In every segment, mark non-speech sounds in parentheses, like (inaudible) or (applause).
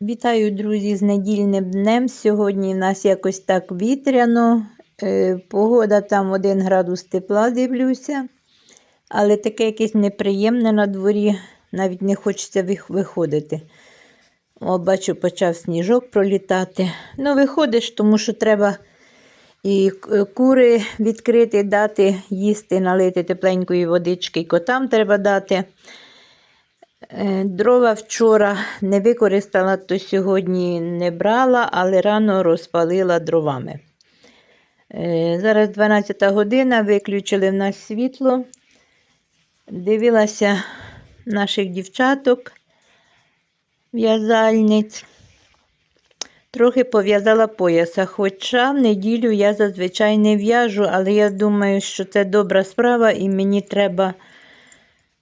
Вітаю, друзі, з недільним днем. Сьогодні в нас якось так вітряно. Е, Погода там 1 градус тепла, дивлюся. Але таке якесь неприємне на дворі, навіть не хочеться виходити. О, бачу, почав сніжок пролітати. Ну, виходиш, тому що треба і кури відкрити, дати їсти, налити тепленької водички, котам треба дати. Е, Дрова вчора не використала, то сьогодні не брала, але рано розпалила дровами. Е, Зараз 12 година, виключили в нас світло. Дивилася наших дівчаток, в'язальниць. Трохи пов'язала пояса, хоча в неділю я зазвичай не в'яжу, але я думаю, що це добра справа і мені треба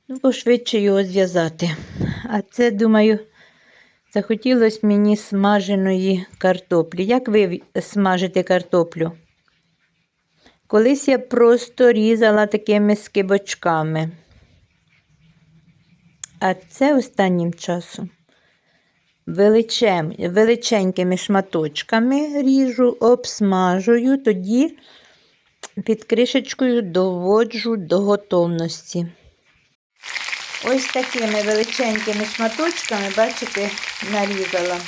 ну, пошвидше його зв'язати. А це, думаю, захотілося мені смаженої картоплі. Як ви смажите картоплю? Колись я просто різала такими скибочками. А це останнім часом величем, величенькими шматочками ріжу, обсмажую, тоді під кришечкою доводжу до готовності. Ось такими величенькими шматочками, бачите, нарізала.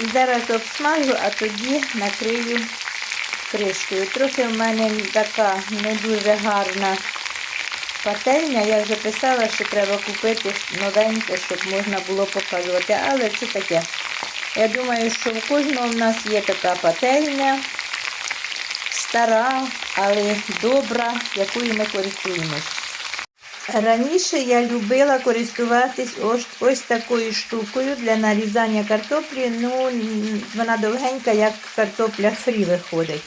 І зараз обсмажу, а тоді накрию кришкою. Трохи в мене така не дуже гарна пательня. Я вже писала, що треба купити новеньке, щоб можна було показувати. Але це таке. Я думаю, що у кожного в нас є така пательня, стара, але добра, якою ми користуємось. Раніше я любила користуватись ось, ось такою штукою для нарізання картоплі. Ну, вона довгенька, як картопля фрі виходить.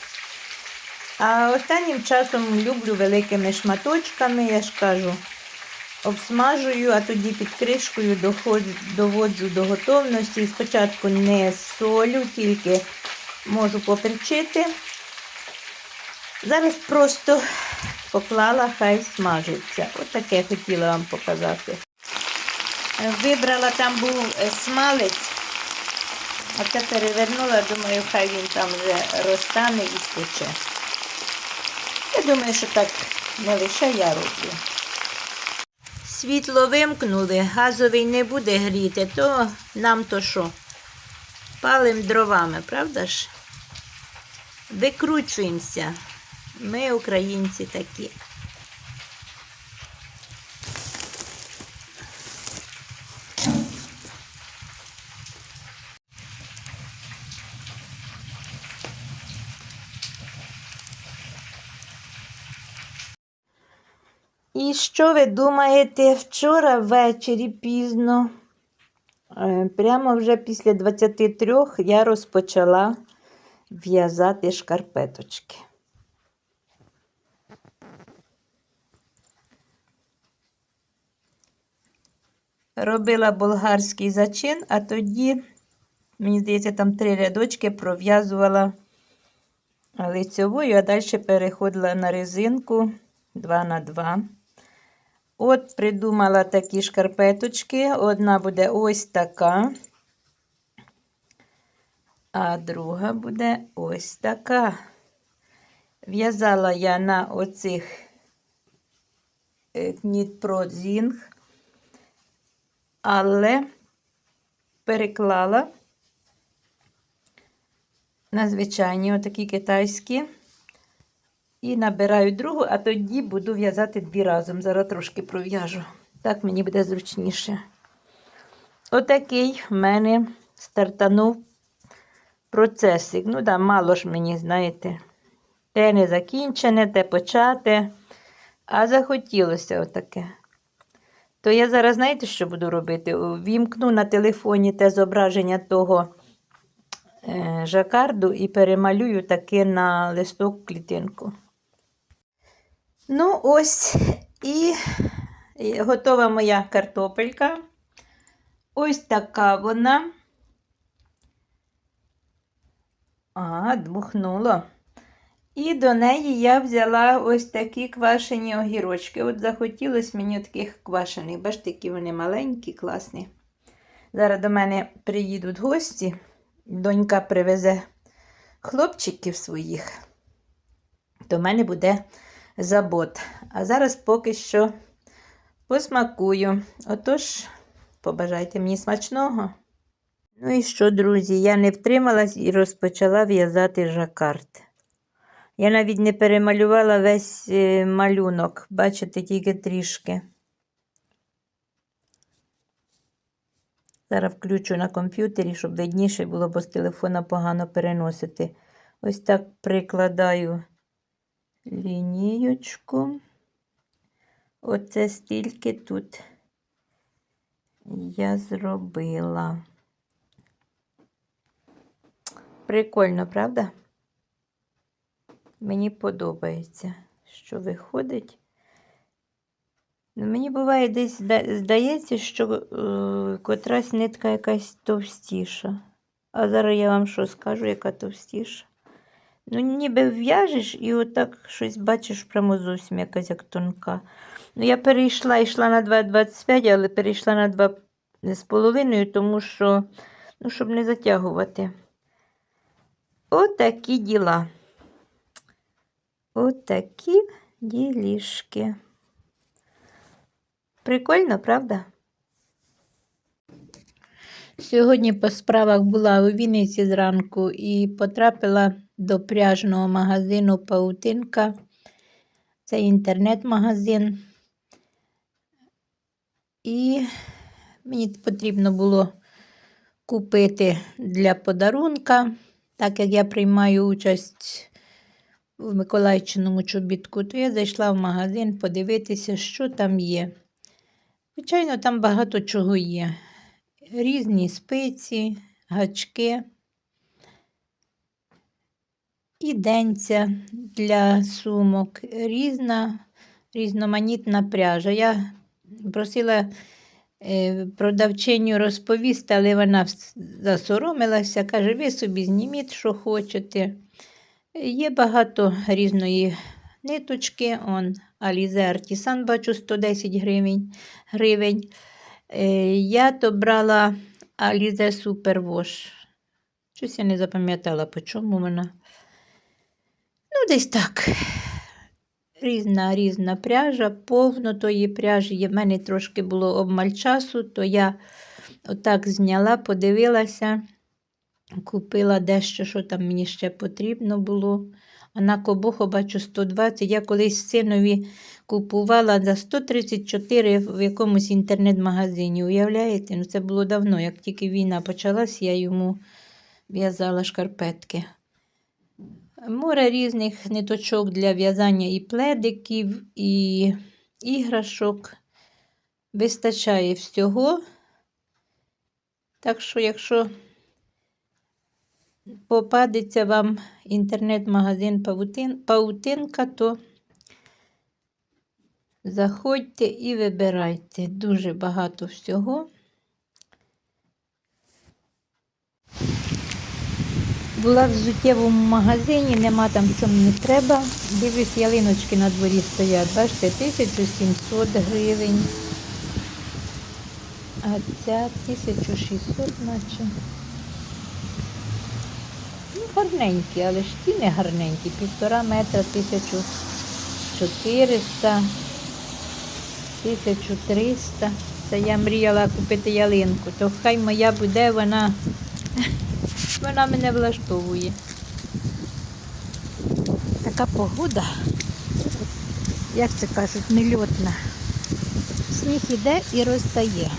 А останнім часом люблю великими шматочками, я ж кажу, обсмажую, а тоді під кришкою доводжу до готовності. Спочатку не солю, тільки можу поперчити. Зараз просто поклала, хай смажиться. Отаке хотіла вам показати. Е, Вибрала там був е, смалець, а це перевернула, думаю, хай він там вже розтане і спече. Я думаю, що так не лише я роблю. Світло вимкнули, газовий не буде гріти, то нам то що? Палим дровами, правда ж? Викручуємося. Ми українці такі. І що ви думаєте, вчора ввечері пізно, е, прямо вже після 23 я розпочала в'язати шкарпеточки. Робила болгарський зачин, а тоді, мені здається, там три рядочки пров'язувала лицьовою, а далі переходила на резинку 2 на 2. От придумала такі шкарпеточки. Одна буде ось така, а друга буде ось така. В'язала я на оцих кнітпродзінг, але переклала на звичайні отакі китайські. І набираю другу, а тоді буду в'язати дві разом. Зараз трошки пров'яжу. Так мені буде зручніше. Отакий в мене стартанув процесик. Ну, да, мало ж мені, знаєте, те не закінчене, те почате. А захотілося отаке. То я зараз, знаєте, що буду робити? Вімкну на телефоні те зображення того е, жакарду і перемалюю таки на листок клітинку. Ну, ось і готова моя картопелька. Ось така вона. А, дмухнуло. І до неї я взяла ось такі квашені огірочки. От захотілося мені таких квашених. Бачите, які вони маленькі, класні. Зараз до мене приїдуть гості. Донька привезе хлопчиків своїх. До мене буде забот. А зараз поки що посмакую. Отож, побажайте мені смачного. Ну і що, друзі, я не втрималась і розпочала в'язати жакард. Я навіть не перемалювала весь е, малюнок, бачите, тільки трішки. Зараз включу на комп'ютері, щоб видніше було, бо з телефона погано переносити. Ось так прикладаю лінієчку. Оце стільки тут я зробила. Прикольно, правда? Мені подобається, що виходить. Ну, Мені буває десь здається, що е, котрась нитка якась товстіша. А зараз я вам що скажу, яка товстіша. Ну, ніби в'яжеш і отак щось бачиш прямо зовсім якась як тонка. Ну, я перейшла, йшла на 2,25, але перейшла на 2,5, тому що, ну, щоб не затягувати. Отакі діла. Отакі ділішки. Прикольно, правда? Сьогодні по справах була у Вінниці зранку і потрапила до пряжного магазину Паутинка. Це інтернет-магазин. І мені потрібно було купити для подарунка, так як я приймаю участь в Миколайчиному чобітку, то я зайшла в магазин подивитися, що там є. Звичайно, там багато чого є. Різні спиці, гачки, і денця для сумок, різна різноманітна пряжа. Я просила е, продавчиню розповісти, але вона засоромилася, каже, ви собі зніміть, що хочете. Є багато різної ниточки. Он Alize Artisan, бачу 110 гривень. гривень. Е, Я то брала Alize Super Wash. Щось я не запам'ятала, по чому вона. Ну, десь так. Різна різна пряжа, повно тої пряжі. В мене трошки було обмаль часу, то я отак зняла, подивилася. Купила дещо, що там мені ще потрібно було. А на кобуху бачу 120. Я колись синові купувала за 134 в якомусь інтернет-магазині. Уявляєте? Ну, це було давно. Як тільки війна почалась, я йому в'язала шкарпетки. Море різних ниточок для в'язання і пледиків, і іграшок. Вистачає всього. Так що, якщо попадеться вам інтернет-магазин Павутин, Паутинка, то заходьте і вибирайте. Дуже багато всього. Була в взуттєвому магазині, нема там що мені треба. Дивлюсь, ялиночки на дворі стоять. Бачите, 1700 гривень. А ця 1600 наче. Гарненькі, але ж ті не гарненькі. Півтора метра, 1400, 1300. Це я мріяла купити ялинку. То хай моя буде, вона, вона мене влаштовує. Така погода, як це кажуть, нельотна. Сніг іде і розтає.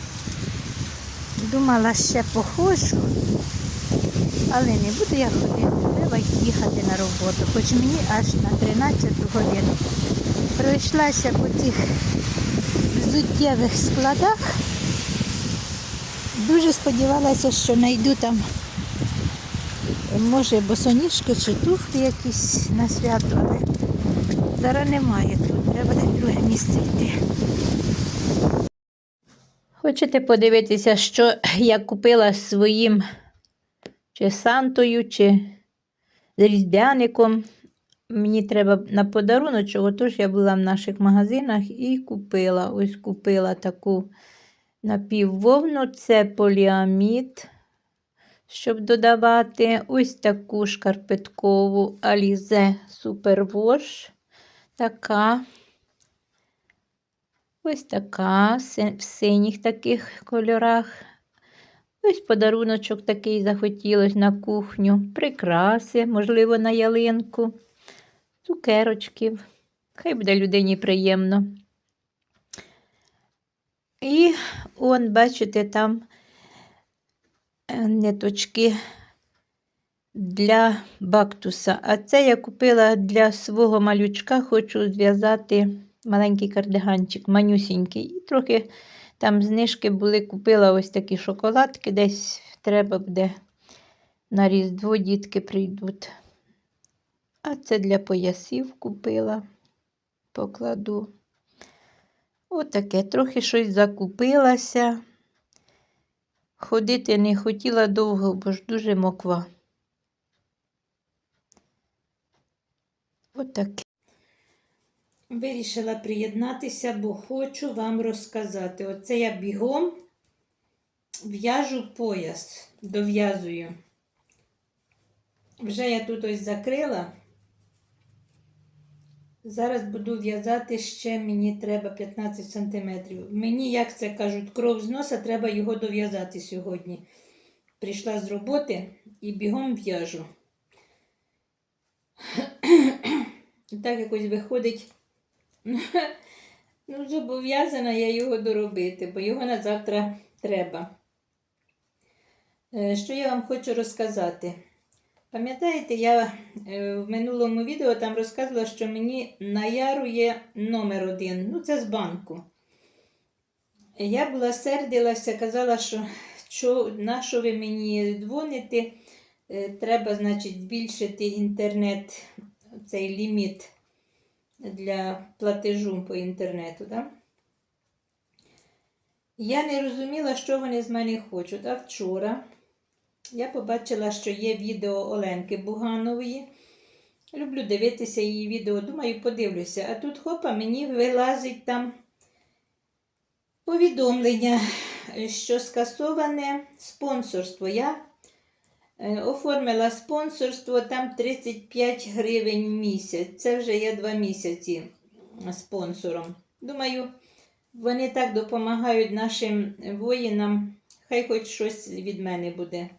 Думала, ще походжу, але не буду я ходити, треба їхати на роботу, хоч мені аж на 13 годину. Пройшлася по тих взуттєвих складах. Дуже сподівалася, що знайду там, може, босоніжки чи туфлі якісь на свято, але зараз немає тут, треба в друге місце йти. Хочете подивитися, що я купила своїм чи Сантою, чи з різдвяником. Мені треба на подарунок, отож я була в наших магазинах і купила. Ось купила таку напіввовну, це поліамід, щоб додавати ось таку шкарпеткову Alize Superwash. Така. Ось така в синіх таких кольорах. Ось подаруночок такий захотілось на кухню. Прикраси, можливо, на ялинку, цукерочків. Хай буде людині приємно. І он, бачите, там е, ниточки для бактуса. А це я купила для свого малючка, хочу зв'язати маленький кардиганчик, манюсінький. І трохи там знижки були, купила ось такі шоколадки, десь треба буде на Різдво дітки прийдуть. А це для поясів купила, покладу. Отаке, трохи щось закупилася. Ходити не хотіла довго, бо ж дуже моква. Отаке. Вирішила приєднатися, бо хочу вам розказати. Оце я бігом в'яжу пояс, дов'язую. Вже я тут ось закрила. Зараз буду в'язати ще мені треба 15 см. Мені, як це кажуть, кров з носа, треба його дов'язати сьогодні. Прийшла з роботи і бігом в'яжу. (clears throat) Так якось виходить. (laughs) Ну, зобов'язана я його доробити, бо його на завтра треба. Е, Що я вам хочу розказати? Пам'ятаєте, я е, в минулому відео там розказувала, що мені наярує номер один. Ну, це з банку. Я була сердилася, казала, що, що на що ви мені дзвоните, Е, треба, значить, збільшити інтернет, цей ліміт для платежу по інтернету. Да? Я не розуміла, що вони з мене хочуть. А вчора я побачила, що є відео Оленки Буганової. Люблю дивитися її відео, думаю, подивлюся. А тут хопа, мені вилазить там повідомлення, що скасоване спонсорство. Я оформила спонсорство, там 35 гривень в місяць. Це вже я два місяці спонсором. Думаю, вони так допомагають нашим воїнам, хай хоч щось від мене буде.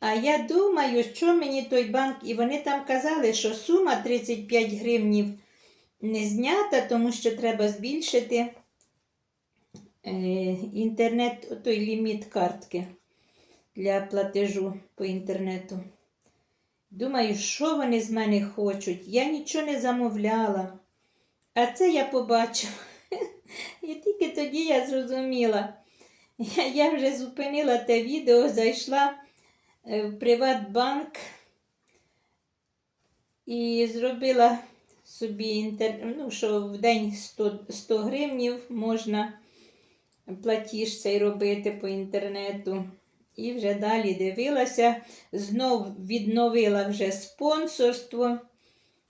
А я думаю, що мені той банк, і вони там казали, що сума 35 гривнів не знята, тому що треба збільшити е, інтернет, той ліміт картки для платежу по інтернету. Думаю, що вони з мене хочуть? Я нічого не замовляла. А це я побачила. І тільки тоді я зрозуміла. Я, я вже зупинила те відео, зайшла е, в Приватбанк і зробила собі інтер... ну, що в день 100, 100 гривнів можна платіж цей робити по інтернету. І вже далі дивилася, знов відновила вже спонсорство.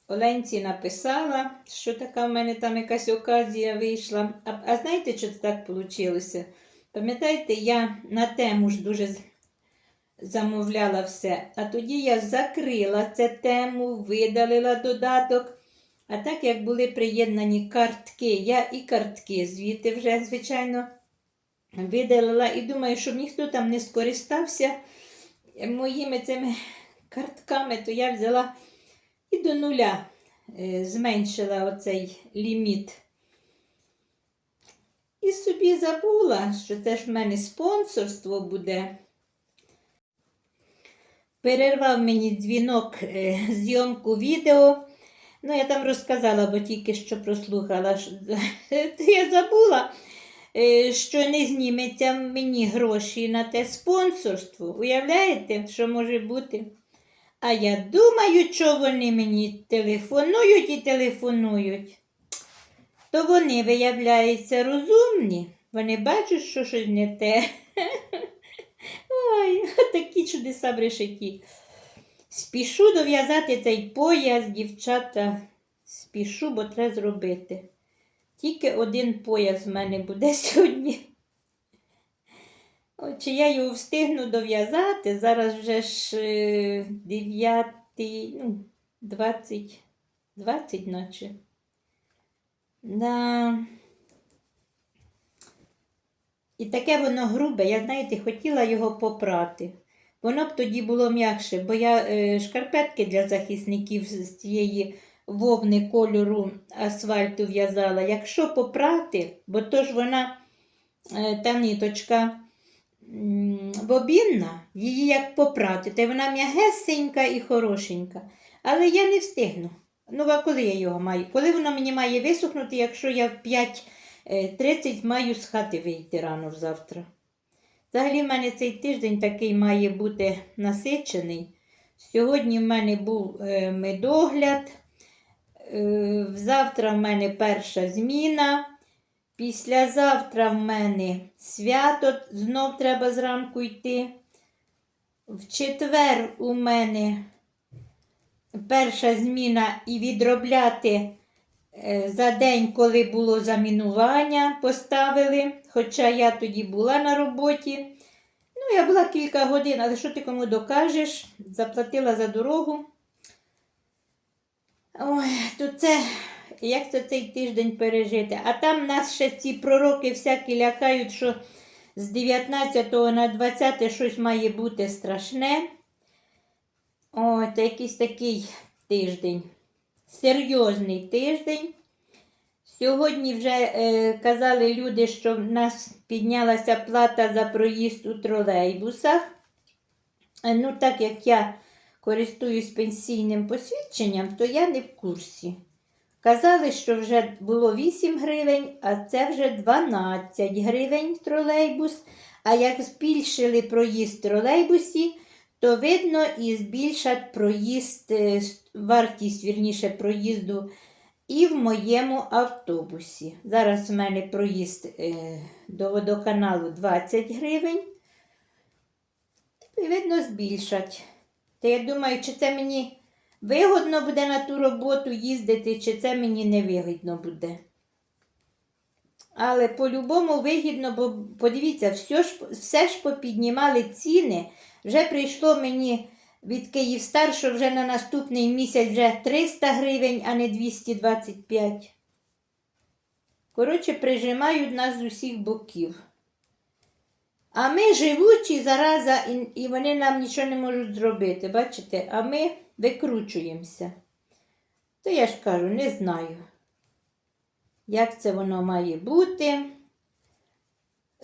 Оленці написала, що така в мене там якась оказія вийшла. А, а знаєте, що це так вийшло? Пам'ятаєте, я на тему ж дуже замовляла все. А тоді я закрила цю тему, видалила додаток. А так як були приєднані картки, я і картки звідти вже, звичайно, видалила. І думаю, щоб ніхто там не скористався моїми цими картками, то я взяла і до нуля е, зменшила оцей ліміт. І собі забула, що це в мене спонсорство буде. Перервав мені дзвінок е, зйомку відео. Ну, я там розказала, бо тільки що прослухала. (laughs) То я забула, що не зніметься мені гроші на те спонсорство. Уявляєте, що може бути? А я думаю, що вони мені телефонують і телефонують. То вони, виявляються, розумні. Вони бачать, що щось не те. (laughs) Ой, такі чудеса в решеті. Спішу дов'язати цей пояс, дівчата. Спішу, бо треба зробити. Тільки один пояс в мене буде (laughs) сьогодні. От, чи я його встигну дов'язати? Зараз вже ж е, 9, ну, 20, 20 наче. Да. І таке воно грубе, я, знаєте, хотіла його попрати. Воно б тоді було м'якше, бо я е, шкарпетки для захисників з цієї вовни кольору асфальту в'язала. Якщо попрати, бо то ж вона е, та ниточка бобінна, її як попрати, то вона м'ягесенька і хорошенька. Але я не встигну. Ну, а коли я його маю? Коли воно мені має висохнути, якщо я в 5.30 маю з хати вийти рано завтра. Взагалі, в мене цей тиждень такий має бути насичений. Сьогодні в мене був е, медогляд. Е, завтра в мене перша зміна. Післязавтра в мене свято, знов треба зранку йти. В четвер у мене перша зміна і відробляти е, за день, коли було замінування, поставили. Хоча я тоді була на роботі. Ну, я була кілька годин, але що ти кому докажеш? Заплатила за дорогу. Ой, то це, як це цей тиждень пережити? А там нас ще ці пророки всякі лякають, що з 19 на 20 щось має бути страшне. Ой, це якийсь такий тиждень. Серйозний тиждень. Сьогодні вже е, казали люди, що в нас піднялася плата за проїзд у тролейбусах. Е, Ну, так як я користуюсь пенсійним посвідченням, то я не в курсі. Казали, що вже було 8 гривень, а це вже 12 гривень тролейбус. А як збільшили проїзд тролейбусі, то видно і збільшать проїзд, е, вартість вірніше проїзду і в моєму автобусі. Зараз в мене проїзд е, до водоканалу 20 гривень. І видно, збільшать. Та я думаю, чи це мені вигодно буде на ту роботу їздити, чи це мені не вигідно буде. Але по-любому вигідно, бо подивіться, все ж, все ж попіднімали ціни. Вже прийшло мені від Київстар, що вже на наступний місяць вже 300 гривень, а не 225. Коротше, прижимають нас з усіх боків. А ми живучі зараза, і, вони нам нічого не можуть зробити, бачите? А ми викручуємося. То я ж кажу, не знаю, як це воно має бути.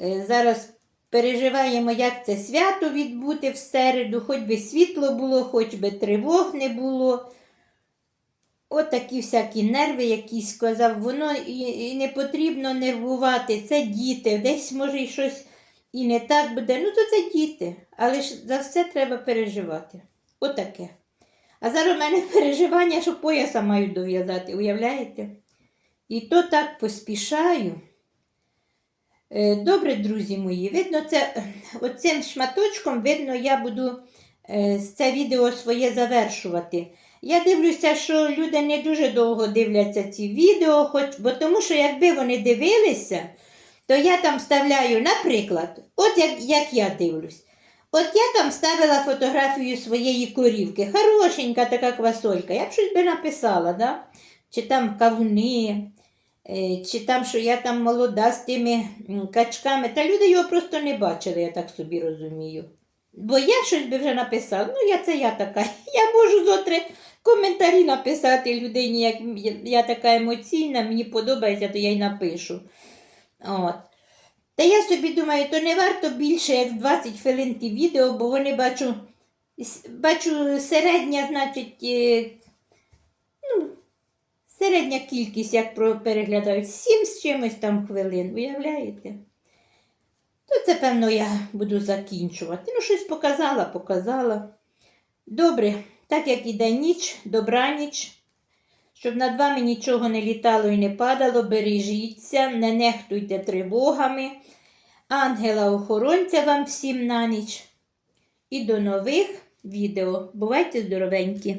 Е, Зараз переживаємо, як це свято відбути в середу, хоч би світло було, хоч би тривог не було. От такі всякі нерви якісь сказав, воно і не потрібно нервувати. Це діти, десь може і щось і не так буде. Ну, то це діти. Але ж за все треба переживати. Отаке. А зараз у мене (laughs) переживання, що пояса мають дов'язати, уявляєте? І то так поспішаю. Е, Добре, друзі мої, видно, це оцим шматочком, видно, я буду е, це відео своє завершувати. Я дивлюся, що люди не дуже довго дивляться ці відео, хоч, бо тому що якби вони дивилися, то я там вставляю, наприклад, от як, як я дивлюсь. От я там ставила фотографію своєї корівки. Хорошенька така квасолька. Я б щось би написала, да? чи там кавуни, е, чи там, що я там молода з тими качками. Та люди його просто не бачили, я так собі розумію. Бо я щось би вже написала. Ну, я це я така. (laughs) Я можу зотри коментарі написати людині, як я- така емоційна, мені подобається, то я й напишу. От. Та я собі думаю, то не варто більше як 20 хвилин ті відео, бо вони бачу, бачу середня, значить, е, ну, середня кількість, як переглядають, 7 з чимось там хвилин, уявляєте? То це, певно, я буду закінчувати. Ну, щось показала, показала. Добре, так як іде ніч, добраніч. Щоб над вами нічого не літало і не падало, бережіться, не нехтуйте тривогами. Ангела-охоронця вам всім на ніч. І до нових відео. Бувайте здоровенькі!